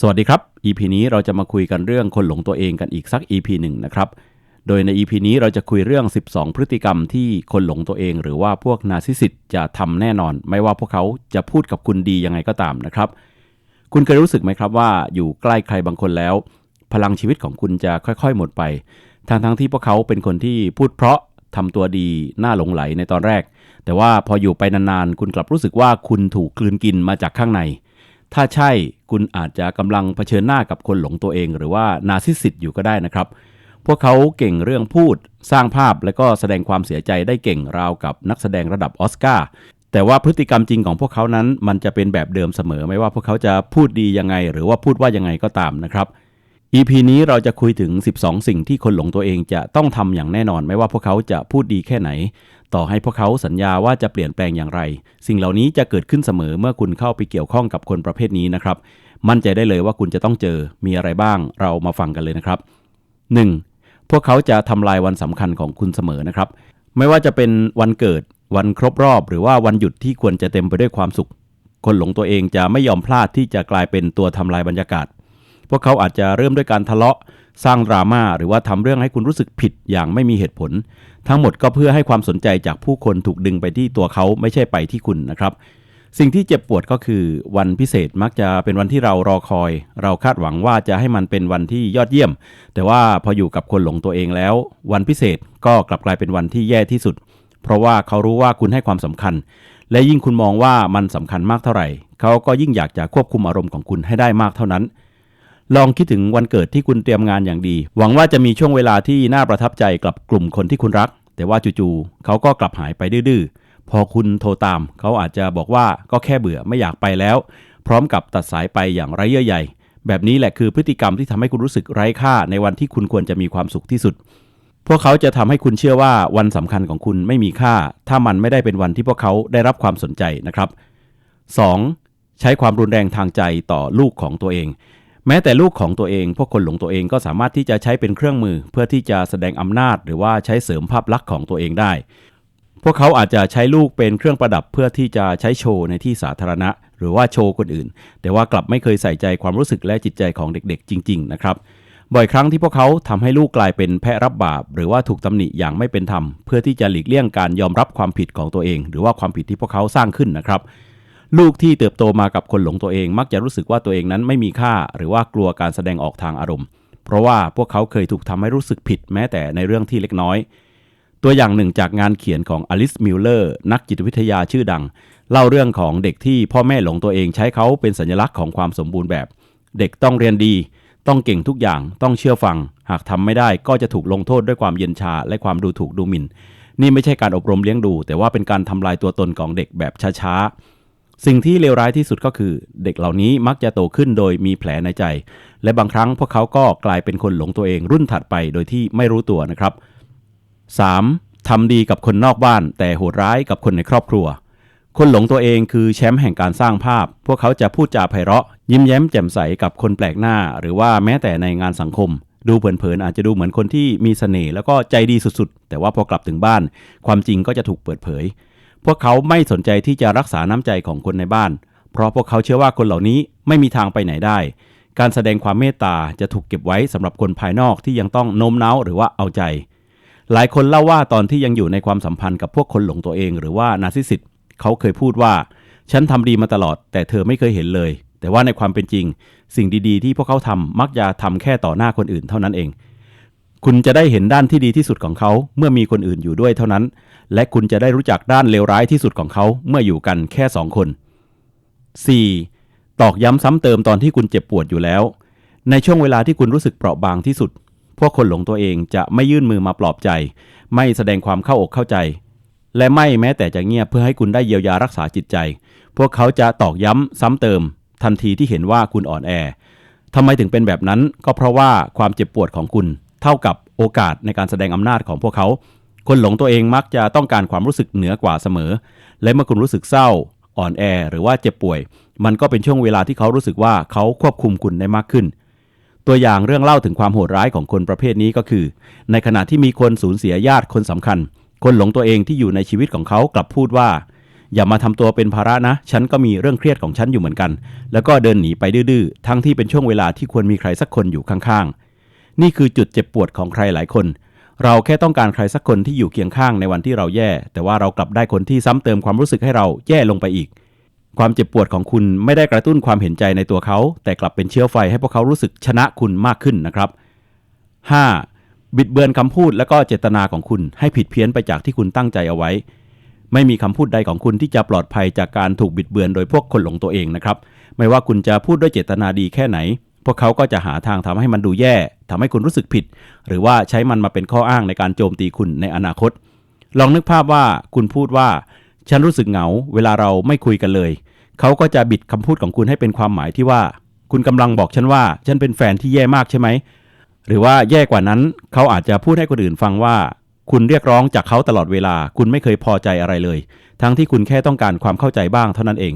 สวัสดีครับ EP นี้เราจะมาคุยกันเรื่องคนหลงตัวเองกันอีกสัก EP หนึ่งนะครับ โดยใน EP นี้เราจะคุยเรื่อง 12 พฤติกรรมที่คนหลงตัวเอง หรือว่าพวกนาซิสิตจะทำแน่นอน ไม่ว่าพวกเขาจะพูดกับคุณดียังไงก็ตามนะครับ คุณเคยรู้สึกไหมครับว่าอยู่ใกล้ใครบางคนแล้ว พลังชีวิตของคุณจะค่อยๆ หมดไปทั้งๆที่พวกเขาเป็นคนที่พูดเพราะทำตัวดีน่าหลงไหลในตอนแรก แต่ว่าพออยู่ไปนานๆ คุณกลับรู้สึกว่าคุณถูกกลืนกินมาจากข้างใน ถ้าใช่คุณอาจจะกำลังเผชิญหน้ากับคนหลงตัวเอง หรือว่านาซิสิตอยู่ก็ได้นะครับ พวกเขาเก่งเรื่องพูด สร้างภาพและก็แสดงความเสียใจได้เก่งราวกับนักแสดงระดับออสการ์แต่ว่าพฤติกรรมจริงของพวกเขานั้น มันจะเป็นแบบเดิมเสมอ ไม่ว่าพวกเขาจะพูดดียังไง หรือว่าพูดว่ายังไงก็ตามนะครับ EP นี้เราจะคุยถึง 12 สิ่งที่คนหลงตัวเองจะต้องทำอย่างแน่นอนไม่ว่าพวกเขาจะพูดดีแค่ไหน ต่อให้พวกเขาสัญญาว่าจะเปลี่ยนแปลงอย่างไร สิ่งเหล่านี้จะเกิดขึ้นเสมอเมื่อคุณเข้าไปเกี่ยวข้องกับคนประเภทนี้นะครับ มั่นใจได้เลยว่าคุณจะต้องเจอมีอะไรบ้าง เรามาฟังกันเลยนะครับ 1. พวกเขาจะทำลายวันสำคัญของคุณเสมอนะครับ ไม่ว่าจะเป็นวันเกิด วันครบรอบ หรือว่าวันหยุดที่ควรจะเต็มไปด้วยความสุข คนหลงตัวเองจะไม่ยอมพลาดที่จะกลายเป็นตัวทำลายบรรยากาศ พวกเขาอาจจะเริ่มด้วยการทะเลาะ สร้างดราม่าหรือว่าทำเรื่องให้คุณรู้สึกผิดอย่างไม่มีเหตุผล ทั้งหมดก็เพื่อให้ความสนใจจากผู้คนถูกดึงไปที่ตัวเขาไม่ใช่ไปที่คุณนะครับ สิ่งที่เจ็บปวดก็คือวันพิเศษมักจะเป็นวันที่เรารอคอย เราคาดหวังว่าจะให้มันเป็นวันที่ยอดเยี่ยม แต่ว่าพออยู่กับคนหลงตัวเองแล้ว วันพิเศษก็กลับกลายเป็นวันที่แย่ที่สุด เพราะว่าเขารู้ว่าคุณให้ความสำคัญ และยิ่งคุณมองว่ามันสำคัญมากเท่าไหร่ เขาก็ยิ่งอยากจะควบคุมอารมณ์ของคุณให้ได้มากเท่านั้น ลองคิดถึงวันเกิดที่คุณเตรียมงานอย่างดี หวังว่าจะมีช่วงเวลาที่น่าประทับใจกับกลุ่มคนที่คุณรัก แต่ว่าจู่ๆเขาก็กลับหายไปดื้อๆพอคุณโทรตาม เขาอาจจะบอกว่าก็แค่เบื่อไม่อยากไปแล้ว พร้อมกับตัดสายไปอย่างไร้เยื่อใยแบบนี้แหละคือพฤติกรรมที่ทำให้คุณรู้สึกไร้ค่าในวันที่คุณควรจะมีความสุขที่สุด พวกเขาจะทำให้คุณเชื่อว่าวันสำคัญของคุณไม่มีค่า ถ้ามันไม่ได้เป็นวันที่พวกเขาได้รับความสนใจนะครับ 2. ใช้ความรุนแรงทางใจต่อลูกของตัวเอง แม้แต่ลูกของตัวเอง พวกคนหลงตัวเองก็สามารถที่จะใช้เป็นเครื่องมือ เพื่อที่จะแสดงอำนาจ หรือว่าใช้เสริมภาพลักษณ์ของตัวเองได้ พวกเขาอาจจะใช้ลูกเป็นเครื่องประดับเพื่อที่จะใช้โชว์ในที่สาธารณะ หรือว่าโชว์คนอื่น แต่ว่ากลับไม่เคยใส่ใจความรู้สึกและจิตใจของเด็กๆ จริง ๆ นะครับบ่อยครั้งที่พวกเขาทำให้ลูกกลายเป็นแพะรับบาป หรือว่าถูกตำหนิอย่างไม่เป็นธรรม เพื่อที่จะหลีกเลี่ยงการยอมรับความผิดของตัวเอง หรือว่าความผิดที่พวกเขาสร้างขึ้นนะครับ ลูกที่เติบโตมากับคนหลงตัวเอง มักจะรู้สึกว่าตัวเองนั้นไม่มีค่า หรือว่ากลัวการแสดงออกทางอารมณ์ เพราะว่าพวกเขาเคยถูกทำให้รู้สึกผิดแม้แต่ในเรื่องที่เล็กน้อย ตัวอย่างหนึ่งจากงานเขียนของอลิสมิลเลอร์นักจิตวิทยาชื่อดัง เล่าเรื่องของเด็กที่พ่อแม่หลงตัวเองใช้เขาเป็นสัญลักษณ์ของความสมบูรณ์แบบ เด็กต้องเรียนดี ต้องเก่งทุกอย่าง ต้องเชื่อฟัง หากทำไม่ได้ก็จะถูกลงโทษด้วยความเย็นชาและความดูถูกดูหมิ่น นี่ไม่ใช่การอบรมเลี้ยงดู แต่ว่าเป็นการทำลายตัวตนของเด็กแบบช้าๆ สิ่งที่เลวร้ายที่สุดก็คือ เด็กเหล่านี้มักจะโตขึ้นโดยมีแผลในใจ และบางครั้งพวกเขาก็กลายเป็นคนหลงตัวเองรุ่นถัดไปโดยที่ไม่รู้ตัวนะครับ 3. ทำดีกับคนนอกบ้าน แต่โหดร้ายกับคนในครอบครัว คนหลงตัวเองคือแชมป์แห่งการสร้างภาพ พวกเขาจะพูดจาไพเราะ ยิ้มแย้มแจ่มใสกับคนแปลกหน้า หรือว่าแม้แต่ในงานสังคม ดูเผินๆอาจจะดูเหมือนคนที่มีเสน่ห์แล้วก็ใจดีสุดๆ แต่ว่าพอกลับถึงบ้าน ความจริงก็จะถูกเปิดเผย พวกเขาไม่สนใจที่จะรักษาน้ำใจของคนในบ้าน เพราะพวกเขาเชื่อว่าคนเหล่านี้ไม่มีทางไปไหนได้ การแสดงความเมตตาจะถูกเก็บไว้สำหรับคนภายนอกที่ยังต้องโน้มน้าวหรือว่าเอาใจ หลายคนเล่าว่าตอนที่ยังอยู่ในความสัมพันธ์กับพวกคนหลงตัวเอง หรือว่านาซิสิตเขาเคยพูดว่า ฉันทำดีมาตลอด แต่เธอไม่เคยเห็นเลย แต่ว่าในความเป็นจริง สิ่งดีๆ ที่พวกเขาทำมักจะทำแค่ต่อหน้าคนอื่นเท่านั้นเองคุณจะได้เห็นด้านที่ดีที่สุดของเขาเมื่อมีคนอื่นอยู่ด้วยเท่านั้น และคุณจะได้รู้จักด้านเลวร้ายที่สุดของเขาเมื่ออยู่กันแค่สองคน 4. ตอกย้ำซ้ำเติมตอนที่คุณเจ็บปวดอยู่แล้ว ในช่วงเวลาที่คุณรู้สึกเปราะบางที่สุด พวกคนหลงตัวเองจะไม่ยื่นมือมาปลอบใจ ไม่แสดงความเข้าอกเข้าใจ และไม่แม้แต่จะเงียบเพื่อให้คุณได้เยียวยารักษาจิตใจ พวกเขาจะตอกย้ำซ้ำเติม ทันทีที่เห็นว่าคุณอ่อนแอทำไมถึงเป็นแบบนั้นก็เพราะว่าความเจ็บปวดของคุณ เท่ากับโอกาสในการแสดงอำนาจของพวกเขา คนหลงตัวเองมักจะต้องการความรู้สึกเหนือกว่าเสมอ และเมื่อคุณรู้สึกเศร้า อ่อนแอ หรือว่าเจ็บป่วย มันก็เป็นช่วงเวลาที่เขารู้สึกว่าเขาควบคุมคุณได้มากขึ้น ตัวอย่างเรื่องเล่าถึงความโหดร้ายของคนประเภทนี้ก็คือ ในขณะที่มีคนสูญเสียญาติคนสำคัญ คนหลงตัวเองที่อยู่ในชีวิตของเขากลับพูดว่า อย่ามาทำตัวเป็นภาระนะ ฉันก็มีเรื่องเครียดของฉันอยู่เหมือนกัน แล้วก็เดินหนีไปดื้อๆทั้งที่เป็นช่วงเวลาที่ควรมีใครสักคนอยู่ข้างๆ นี่คือจุดเจ็บปวดของใครหลายคน เราแค่ต้องการใครสักคนที่อยู่เคียงข้างในวันที่เราแย่ แต่ว่าเรากลับได้คนที่ซ้ำเติมความรู้สึกให้เราแย่ลงไปอีก ความเจ็บปวดของคุณไม่ได้กระตุ้นความเห็นใจในตัวเขา แต่กลับเป็นเชื้อไฟให้พวกเขารู้สึกชนะคุณมากขึ้นนะครับ 5. บิดเบือนคำพูดและก็เจตนาของคุณให้ผิดเพี้ยนไปจากที่คุณตั้งใจเอาไว้ ไม่มีคำพูดใดของคุณที่จะปลอดภัยจากการถูกบิดเบือนโดยพวกคนหลงตัวเองนะครับ ไม่ว่าคุณจะพูดด้วยเจตนาดีแค่ไหน พวกเขาก็จะหาทางทำให้มันดูแย่ทำให้คุณรู้สึกผิด หรือว่าใช้มันมาเป็นข้ออ้างในการโจมตีคุณในอนาคต ลองนึกภาพว่าคุณพูดว่า ฉันรู้สึกเหงา เวลาเราไม่คุยกันเลย เขาก็จะบิดคำพูดของคุณให้เป็นความหมายที่ว่า คุณกำลังบอกฉันว่า ฉันเป็นแฟนที่แย่มากใช่ไหมหรือว่าแย่กว่านั้นเขาอาจจะพูดให้คนอื่นฟังว่า คุณเรียกร้องจากเขาตลอดเวลา คุณไม่เคยพอใจอะไรเลย ทั้งที่คุณแค่ต้องการความเข้าใจบ้างเท่านั้นเอง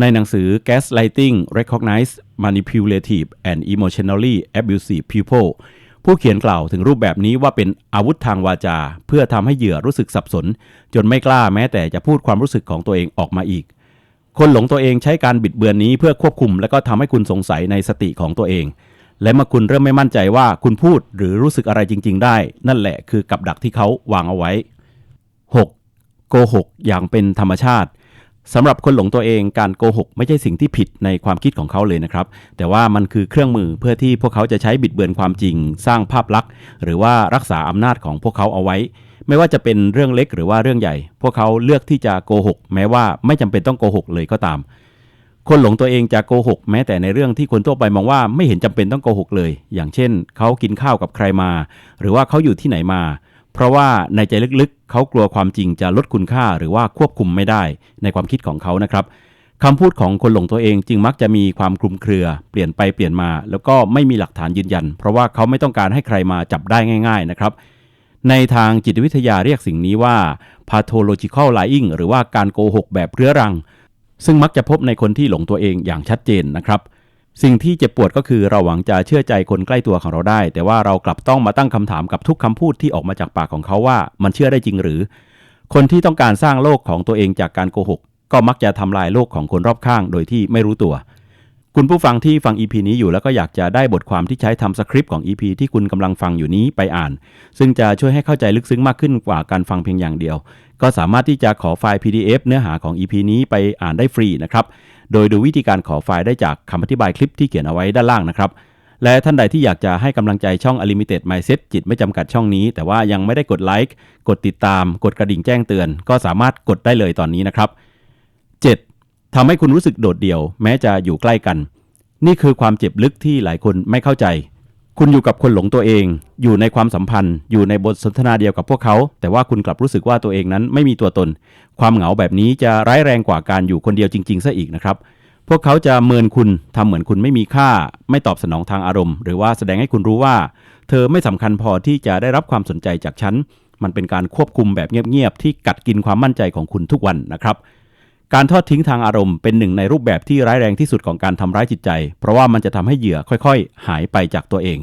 ในหนังสือ Gaslighting Recognize Manipulative and Emotionally Abusive People ผู้เขียนกล่าวถึงรูปแบบนี้ว่าเป็นอาวุธทางวาจา เพื่อทำให้เหยื่อรู้สึกสับสน จนไม่กล้าแม้แต่จะพูดความรู้สึกของตัวเองออกมาอีก คนหลงตัวเองใช้การบิดเบือนนี้เพื่อควบคุม และก็ทำให้คุณสงสัยในสติของตัวเอง และเมื่อคุณเริ่มไม่มั่นใจว่าคุณพูดหรือรู้สึกอะไรจริง ๆ ได้ นั่นแหละคือกับดักที่เขาวางเอาไว้ 6. โกหกอย่างเป็นธรรมชาติ สำหรับคนหลงตัวเองการโกหกไม่ใช่สิ่งที่ผิดในความคิดของเขาเลยนะครับ แต่ว่ามันคือเครื่องมือเพื่อที่พวกเขาจะใช้บิดเบือนความจริง สร้างภาพลักษณ์ หรือว่ารักษาอำนาจของพวกเขาเอาไว้ ไม่ว่าจะเป็นเรื่องเล็กหรือว่าเรื่องใหญ่ พวกเขาเลือกที่จะโกหก แม้ว่าไม่จำเป็นต้องโกหกเลยก็ตาม คนหลงตัวเองจะโกหก แม้แต่ในเรื่องที่คนทั่วไปมองว่าไม่เห็นจำเป็นต้องโกหกเลย อย่างเช่น เขากินข้าวกับใครมา หรือว่าเขาอยู่ที่ไหนมา เพราะว่าในใจลึกๆ เขากลัวความจริงจะลดคุณค่าหรือว่าควบคุมไม่ได้ในความคิดของเขานะครับคำพูดของคนหลงตัวเองจึงมักจะมีความคลุมเครือ เปลี่ยนไปเปลี่ยนมา แล้วก็ไม่มีหลักฐานยืนยัน เพราะว่าเขาไม่ต้องการให้ใครมาจับได้ง่าย ๆนะครับ ในทางจิตวิทยาเรียกสิ่งนี้ว่า pathological lying หรือว่าการโกหกแบบเรื้อรัง ซึ่งมักจะพบในคนที่หลงตัวเองอย่างชัดเจนนะครับ สิ่งที่เจ็บปวดก็คือเราหวังจะเชื่อใจคนใกล้ตัวของเราได้ แต่ว่าเรากลับต้องมาตั้งคำถามกับทุกคำพูดที่ออกมาจากปากของเขาว่ามันเชื่อได้จริงหรือ คนที่ต้องการสร้างโลกของตัวเองจากการโกหก ก็มักจะทำลายโลกของคนรอบข้างโดยที่ไม่รู้ตัว คุณผู้ฟังที่ฟัง EP นี้อยู่แล้วก็อยากจะได้บทความที่ใช้ทำสคริปต์ของ EP ที่คุณกำลังฟังอยู่นี้ไปอ่าน ซึ่งจะช่วยให้เข้าใจลึกซึ้งมากขึ้นกว่าการฟังเพียงอย่างเดียว ก็สามารถที่จะขอไฟล์ PDF เนื้อหาของ EP นี้ไปอ่านได้ฟรีนะครับ โดยดูวิธีการขอไฟล์ได้จากคำอธิบายคลิปที่เขียนเอาไว้ด้านล่างนะครับ และท่านใดที่อยากจะให้กำลังใจช่อง Unlimited Mindset จิตไม่จำกัดช่องนี้ แต่ว่ายังไม่ได้กดไลค์กดติดตาม กดกระดิ่งแจ้งเตือน ก็สามารถกดได้เลยตอนนี้นะครับ 7. ทำให้คุณรู้สึกโดดเดี่ยว แม้จะอยู่ใกล้กัน นี่คือความเจ็บลึกที่หลายคนไม่เข้าใจ คุณอยู่กับคนหลงตัวเอง อยู่ในความสัมพันธ์ อยู่ในบทสนทนาเดียวกับพวกเขา แต่ว่าคุณกลับรู้สึกว่าตัวเองนั้นไม่มีตัวตน ความเหงาแบบนี้จะร้ายแรงกว่าการอยู่คนเดียวจริงๆซะอีกนะครับ พวกเขาจะเมินคุณทำเหมือนคุณไม่มีค่า ไม่ตอบสนองทางอารมณ์ หรือว่าแสดงให้คุณรู้ว่า เธอไม่สำคัญพอที่จะได้รับความสนใจจากฉัน มันเป็นการควบคุมแบบเงียบๆที่กัดกินความมั่นใจของคุณทุกวันนะครับ การทอดทิ้งทางอารมณ์เป็นหนึ่งในรูปแบบที่ร้ายแรงที่สุดของการทำร้ายจิตใจ เพราะว่ามันจะทำให้เหยื่อค่อยๆ หายไปจากตัวเอง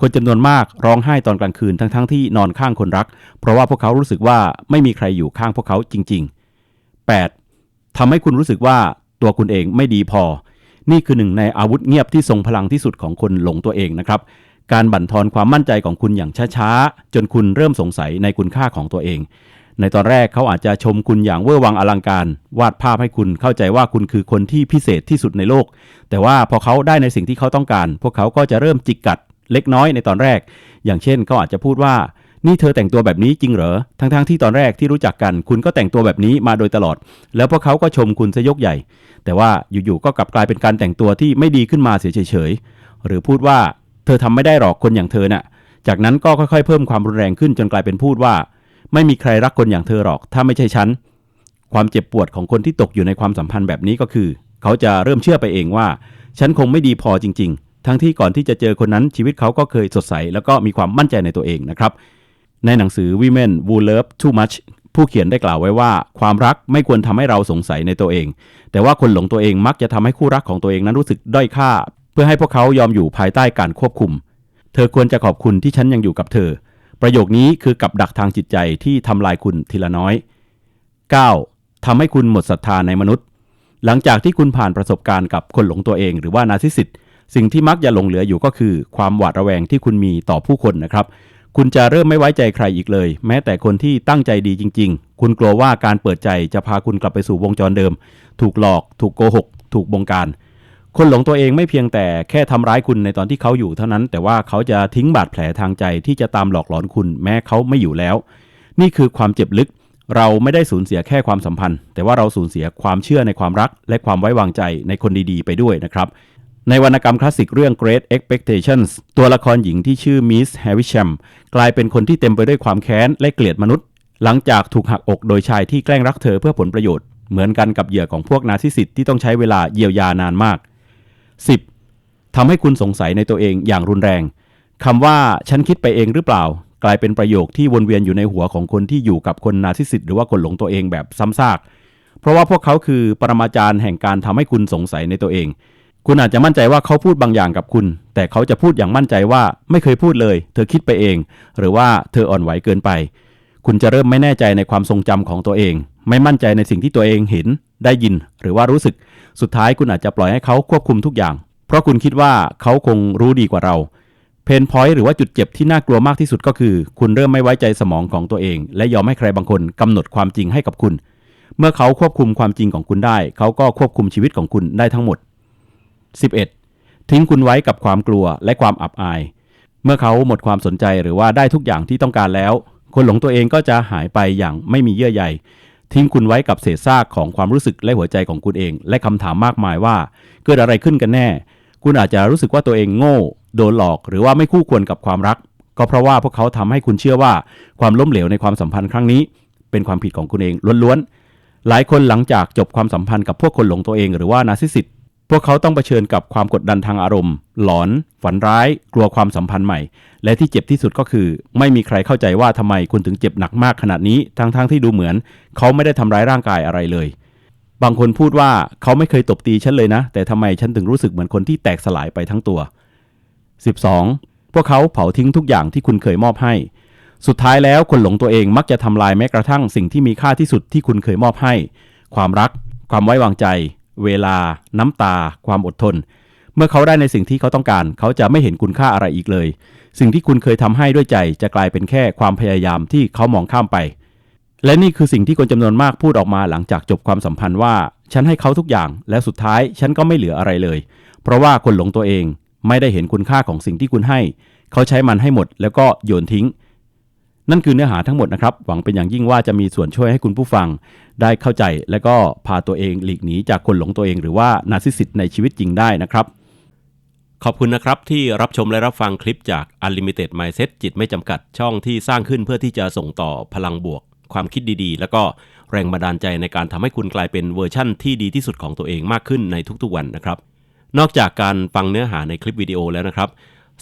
คนจำนวนมากร้องไห้ตอนกลางคืนทั้งๆที่นอนข้างคนรัก เพราะว่าพวกเขารู้สึกว่าไม่มีใครอยู่ข้างพวกเขาจริง ๆ 8. ทำให้คุณรู้สึกว่าตัวคุณเองไม่ดีพอ นี่คือหนึ่งในอาวุธเงียบที่ทรงพลังที่สุดของคนหลงตัวเองนะครับ การบั่นทอนความมั่นใจของคุณอย่างช้าๆ จนคุณเริ่มสงสัยในคุณค่าของตัวเอง ในตอนแรกเขาอาจจะชมคุณอย่างเวอร์วังอลังการ วาดภาพให้คุณเข้าใจว่าคุณคือคนที่พิเศษที่สุดในโลก แต่ว่าพอเขาได้ในสิ่งที่เขาต้องการ พวกเขาก็จะเริ่มจิกกัดเล็กน้อยในตอนแรก อย่างเช่นเขาอาจจะพูดว่านี่เธอแต่งตัวแบบนี้จริงเหรอ ทั้งๆทที่ตอนแรกที่รู้จักกัน คุณก็แต่งตัวแบบนี้มาโดยตลอด แล้วพวกเขาก็ชมคุณซะยกใหญ่ แต่ว่าอยู่ๆก็กลับกลายเป็นการแต่งตัวที่ไม่ดีขึ้นมาเสียเฉยๆ หรือพูดว่า เธอทำไม่ได้หรอกคนอย่างเธอน่ะ จากนั้นก็ค่อยๆ เพิ่มความรุนแรงขึ้นจนกลายเป็นพูดว่า ไม่มีใครรักคนอย่างเธอหรอก ถ้าไม่ใช่ฉัน ความเจ็บปวดของคนที่ตกอยู่ในความสัมพันธ์แบบนี้ก็คือ เขาจะเริ่มเชื่อไปเองว่า ฉันคงไม่ดีพอจริง ๆ ทั้งที่ก่อนที่จะเจอคนนั้นชีวิตเขาก็เคยสดใส แล้วก็มีความมั่นใจในตัวเองนะครับ ในหนังสือ Women Who Love Too Much ผู้เขียนได้กล่าวไว้ว่า ความรักไม่ควรทำให้เราสงสัยในตัวเอง แต่ว่าคนหลงตัวเองมักจะทำให้คู่รักของตัวเองนั้นรู้สึกด้อยค่า เพื่อให้พวกเขายอมอยู่ภายใต้การควบคุม เธอควรจะขอบคุณที่ฉันยังอยู่กับเธอ ประโยคนี้คือกับดักทางจิตใจที่ทำลายคุณทีละน้อย 9. ทำให้คุณหมดศรัทธาในมนุษย์ หลังจากที่คุณผ่านประสบการณ์กับคนหลงตัวเอง หรือว่านาซิสิตสิ่งที่มักจะหลงเหลืออยู่ก็คือ ความหวาดระแวงที่คุณมีต่อผู้คนนะครับ คุณจะเริ่มไม่ไว้ใจใครอีกเลย แม้แต่คนที่ตั้งใจดีจริง ๆ คุณกลัวว่าการเปิดใจจะพาคุณกลับไปสู่วงจรเดิม ถูกหลอก ถูกโกหก ถูกบงการ คนหลงตัวเองไม่เพียงแต่แค่ทำร้ายคุณในตอนที่เขาอยู่เท่านั้น แต่ว่าเขาจะทิ้งบาดแผลทางใจที่จะตามหลอกหลอนคุณแม้เขาไม่อยู่แล้ว นี่คือความเจ็บลึก เราไม่ได้สูญเสียแค่ความสัมพันธ์ แต่ว่าเราสูญเสียความเชื่อในความรัก และความไว้วางใจในคนดีๆ ไปด้วยนะครับในวรรณกรรมคลาสสิกเรื่อง Great Expectations ตัวละครหญิงที่ชื่อมิสแฮร์วิชแชมกลายเป็นคนที่เต็มไปด้วยความแค้นและเกลียดมนุษย์ หลังจากถูกหักอกโดยชายที่แกล้งรักเธอเพื่อผลประโยชน์ เหมือนกันกับเหยื่อของพวกนาซิสิตที่ต้องใช้เวลาเยียวยานานมาก 10. ทำให้คุณสงสัยในตัวเองอย่างรุนแรงคำว่าฉันคิดไปเองหรือเปล่า กลายเป็นประโยคที่วนเวียนอยู่ในหัวของคนที่อยู่กับคนนาซิสิตหรือว่าคนหลงตัวเองแบบซ้ำซากเพราะว่าพวกเขาคือปรมาจารย์แห่งการทำให้คุณสงสัยในตัวเอง คุณอาจจะมั่นใจว่าเขาพูดบางอย่างกับคุณ แต่เขาจะพูดอย่างมั่นใจว่าไม่เคยพูดเลย เธอคิดไปเอง หรือว่าเธออ่อนไหวเกินไป คุณจะเริ่มไม่แน่ใจในความทรงจำของตัวเอง ไม่มั่นใจในสิ่งที่ตัวเองเห็น ได้ยินหรือว่ารู้สึก สุดท้ายคุณอาจจะปล่อยให้เขาควบคุมทุกอย่าง เพราะคุณคิดว่าเขาคงรู้ดีกว่าเรา เพนพอยต์หรือว่าจุดเจ็บที่น่ากลัวมากที่สุดก็คือ คุณเริ่มไม่ไว้ใจสมองของตัวเอง และยอมให้ใครบางคนกำหนดความจริงให้กับคุณ เมื่อเขาควบคุมความจริงของคุณได้ เขาก็ควบคุมชีวิตของคุณได้ทั้งหมด 11. ทิ้งคุณไว้กับความกลัวและความอับอาย เมื่อเขาหมดความสนใจหรือว่าได้ทุกอย่างที่ต้องการแล้ว คนหลงตัวเองก็จะหายไปอย่างไม่มีเยื่อใย ทิ้งคุณไว้กับเศษซากของความรู้สึกและหัวใจของคุณเอง และคำถามมากมายว่า เกิดอะไรขึ้นกันแน่ คุณอาจจะรู้สึกว่าตัวเองโง่ โดนหลอก หรือว่าไม่คู่ควรกับความรัก ก็เพราะว่าพวกเขาทำให้คุณเชื่อว่าความล้มเหลวในความสัมพันธ์ครั้งนี้ เป็นความผิดของคุณเองล้วนๆหลายคนหลังจากจบความสัมพันธ์กับพวกคนหลงตัวเอง หรือว่านาซิสิต พวกเขาต้องเผชิญกับความกดดันทางอารมณ์ หลอน ฝันร้าย กลัวความสัมพันธ์ใหม่ และที่เจ็บที่สุดก็คือ ไม่มีใครเข้าใจว่าทำไมคุณถึงเจ็บหนักมากขนาดนี้ ทั้งๆทที่ดูเหมือน เขาไม่ได้ทำร้ายร่างกายอะไรเลย บางคนพูดว่าเขาไม่เคยตบตีฉันเลยนะ แต่ทำไมฉันถึงรู้สึกเหมือนคนที่แตกสลายไปทั้งตัว 12. พวกเขาเผาทิ้งทุกอย่างที่คุณเคยมอบให้ สุดท้ายแล้วคนหลงตัวเองมักจะทำลายแม้กระทั่งสิ่งที่มีค่าที่สุดที่คุณเคยมอบให้ ความรัก ความไว้วางใจ เวลา น้ำตา ความอดทน เมื่อเขาได้ในสิ่งที่เขาต้องการ เขาจะไม่เห็นคุณค่าอะไรอีกเลย สิ่งที่คุณเคยทำให้ด้วยใจจะกลายเป็นแค่ความพยายามที่เขามองข้ามไป และนี่คือสิ่งที่คนจำนวนมากพูดออกมาหลังจากจบความสัมพันธ์ว่า ฉันให้เขาทุกอย่าง และสุดท้ายฉันก็ไม่เหลืออะไรเลย เพราะว่าคนหลงตัวเอง ไม่ได้เห็นคุณค่าของสิ่งที่คุณให้ เขาใช้มันให้หมด แล้วก็โยนทิ้ง นั่นคือเนื้อหาทั้งหมดนะครับ หวังเป็นอย่างยิ่งว่าจะมีส่วนช่วยให้คุณผู้ฟัง ได้เข้าใจและก็พาตัวเองหลีกหนีจากคนหลงตัวเองหรือว่านาซิสิตในชีวิตจริงได้นะครับ ขอบคุณนะครับที่รับชมและรับฟังคลิปจาก Unlimited Mindset จิตไม่จำกัดช่องที่สร้างขึ้นเพื่อที่จะส่งต่อพลังบวก ความคิดดีๆ แล้วก็แรงบันดาลใจในการทำให้คุณกลายเป็นเวอร์ชั่นที่ดีที่สุดของตัวเองมากขึ้นในทุกๆวันนะครับ นอกจากการฟังเนื้อหาในคลิปวิดีโอแล้วนะครับ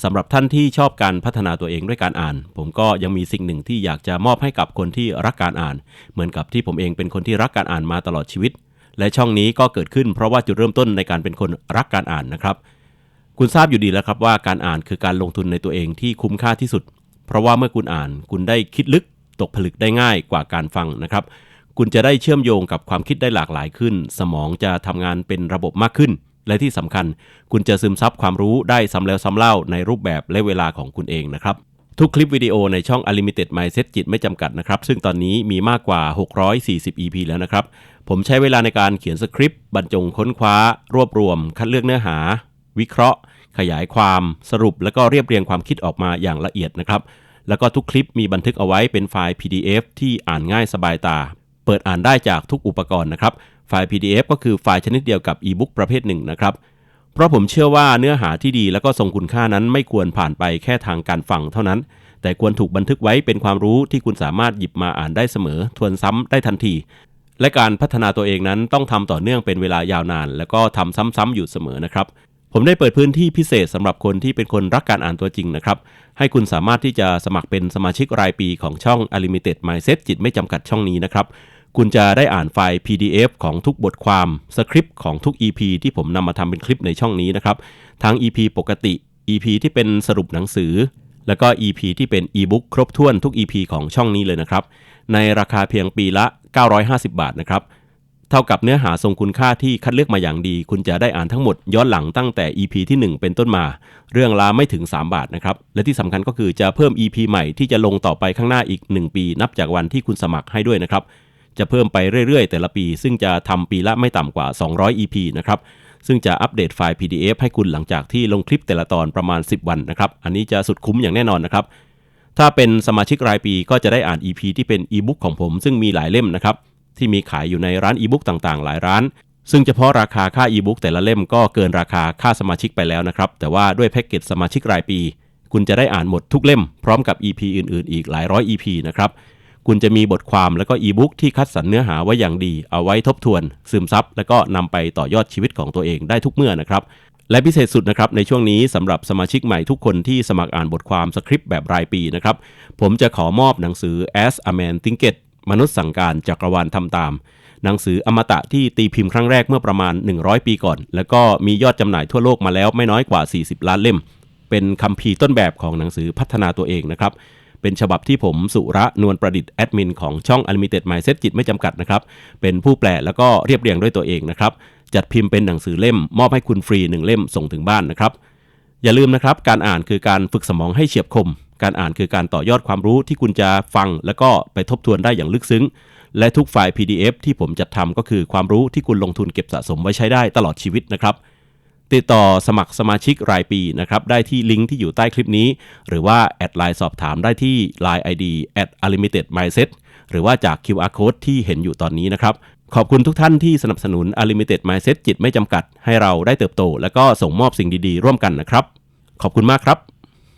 สำหรับท่านที่ชอบการพัฒนาตัวเองด้วยการอ่าน ผมก็ยังมีสิ่งหนึ่งที่อยากจะมอบให้กับคนที่รักการอ่าน เหมือนกับที่ผมเองเป็นคนที่รักการอ่านมาตลอดชีวิต และช่องนี้ก็เกิดขึ้นเพราะว่าจุดเริ่มต้นในการเป็นคนรักการอ่านนะครับ คุณทราบอยู่ดีแล้วครับว่าการอ่านคือการลงทุนในตัวเองที่คุ้มค่าที่สุด เพราะว่าเมื่อคุณอ่านคุณได้คิดลึกตกผลึกได้ง่ายกว่าการฟังนะครับ คุณจะได้เชื่อมโยงกับความคิดได้หลากหลายขึ้น สมองจะทำงานเป็นระบบมากขึ้น และที่สำคัญ คุณจะซึมซับความรู้ได้ซ้ำแล้วซ้ำเล่าในรูปแบบและเวลาของคุณเองนะครับ ทุกคลิปวิดีโอในช่อง Unlimited Mindset จิตไม่จำกัดนะครับ ซึ่งตอนนี้มีมากกว่า 640 EP แล้วนะครับ ผมใช้เวลาในการเขียนสคริปต์บรรจงค้นคว้า รวบรวม คัดเลือกเนื้อหา วิเคราะห์ ขยายความ สรุป แล้วก็เรียบเรียงความคิดออกมาอย่างละเอียดนะครับแล้วก็ทุกคลิปมีบันทึกเอาไว้เป็นไฟล์ PDF ที่อ่านง่ายสบายตา เปิดอ่านได้จากทุกอุปกรณ์นะครับ ไฟล์ PDF ก็คือไฟล์ชนิดเดียวกับอีบุ๊กประเภทหนึ่งนะครับ เพราะผมเชื่อว่าเนื้อหาที่ดีแล้วก็ทรงคุณค่านั้นไม่ควรผ่านไปแค่ทางการฟังเท่านั้น แต่ควรถูกบันทึกไว้เป็นความรู้ที่คุณสามารถหยิบมาอ่านได้เสมอ ทวนซ้ำได้ทันที และการพัฒนาตัวเองนั้นต้องทำต่อเนื่องเป็นเวลายาวนาน แล้วก็ทำซ้ำๆอยู่เสมอนะครับผมได้เปิดพื้นที่พิเศษสำหรับคนที่เป็นคนรักการอ่านตัวจริงนะครับ ให้คุณสามารถที่จะสมัครเป็นสมาชิกรายปีของช่อง Unlimited Mindset จิตไม่จำกัดช่องนี้นะครับ คุณจะได้อ่านไฟล์ PDF ของทุกบทความสคริปต์ของทุก EP ที่ผมนำมาทำเป็นคลิปในช่องนี้นะครับทั้ง EP ปกติ EP ที่เป็นสรุปหนังสือ แล้วก็ EP ที่เป็น e-book ครบถ้วนทุก EP ของช่องนี้เลยนะครับ ในราคาเพียงปีละ 950 บาทนะครับ เท่ากับเนื้อหาทรงคุณค่าที่คัดเลือกมาอย่างดี คุณจะได้อ่านทั้งหมดย้อนหลังตั้งแต่ EP ที่ 1 เป็นต้นมา เรื่องลาไม่ถึง 3 บาทนะครับ และที่สำคัญก็คือจะเพิ่ม EP ใหม่ที่จะลงต่อไปข้างหน้าอีก 1 ปี นับจากวันที่คุณสมัครให้ด้วยนะครับ จะเพิ่มไปเรื่อยๆ แต่ละปี ซึ่งจะทำปีละไม่ต่ำกว่า 200 EP นะครับซึ่งจะอัปเดตไฟล์ PDF ให้คุณหลังจากที่ลงคลิปแต่ละตอนประมาณ 10 วันนะครับ อันนี้จะสุดคุ้มอย่างแน่นอนนะครับ ถ้าเป็นสมาชิกรายปีก็จะได้อ่าน EP ที่เป็นอีบุ๊กของผม ซึ่งมีหลายเล่มนะครับ ที่มีขายอยู่ในร้านอีบุ๊กต่างๆ หลายร้าน ซึ่งเฉพาะราคาค่าอีบุ๊กแต่ละเล่มก็เกินราคาค่าสมาชิกไปแล้วนะครับ แต่ว่าด้วยแพ็กเกจสมาชิกรายปี คุณจะได้อ่านหมดทุกเล่มพร้อมกับ EP อื่น ๆ อีกหลายร้อย EP นะครับ คุณจะมีบทความแล้วก็อีบุ๊กที่คัดสรรเนื้อหาไว้อย่างดี เอาไว้ทบทวน ซึมซับ แล้วก็นำไปต่อยอดชีวิตของตัวเองได้ทุกเมื่อนะครับ และพิเศษสุดนะครับในช่วงนี้สำหรับสมาชิกใหม่ทุกคนที่สมัครอ่านบทความสคริปต์แบบรายปีนะครับผมจะขอมอบหนังสือ As a Man t h i n k e t มนุษย์สั่งการจักรวาลทำตาม หนังสืออมตะที่ตีพิมพ์ครั้งแรกเมื่อประมาณ 100 ปีก่อน แล้วก็มียอดจำหน่ายทั่วโลกมาแล้วไม่น้อยกว่า 40 ล้านเล่ม เป็นคัมภีร์ต้นแบบของหนังสือพัฒนาตัวเองนะครับ เป็นฉบับที่ผมสุระนวลประดิษฐ์แอดมินของช่อง Unlimited Mindset จิตไม่จำกัดนะครับ เป็นผู้แปลแล้วก็เรียบเรียงด้วยตัวเองนะครับ จัดพิมพ์เป็นหนังสือเล่ม มอบให้คุณฟรี1เล่มส่งถึงบ้านนะครับ อย่าลืมนะครับ การอ่านคือการฝึกสมองให้เฉียบคม การอ่านคือการต่อยอดความรู้ที่คุณจะฟัง แล้วก็ไปทบทวนได้อย่างลึกซึ้ง และทุกไฟล์ PDF ที่ผมจัดทำก็คือความรู้ที่คุณลงทุนเก็บสะสมไว้ใช้ได้ตลอดชีวิตนะครับ ติดต่อสมัครสมาชิกรายปีนะครับได้ที่ลิงก์ที่อยู่ใต้คลิปนี้ หรือว่าแอดไลน์สอบถามได้ที่ Line ID at unlimited mindset หรือว่าจาก QR code ที่เห็นอยู่ตอนนี้นะครับ ขอบคุณทุกท่านที่สนับสนุน Unlimited Mindset จิตไม่จำกัด ให้เราได้เติบโต และก็ส่งมอบสิ่งดีๆ ร่วมกันนะครับ ขอบคุณมากครับ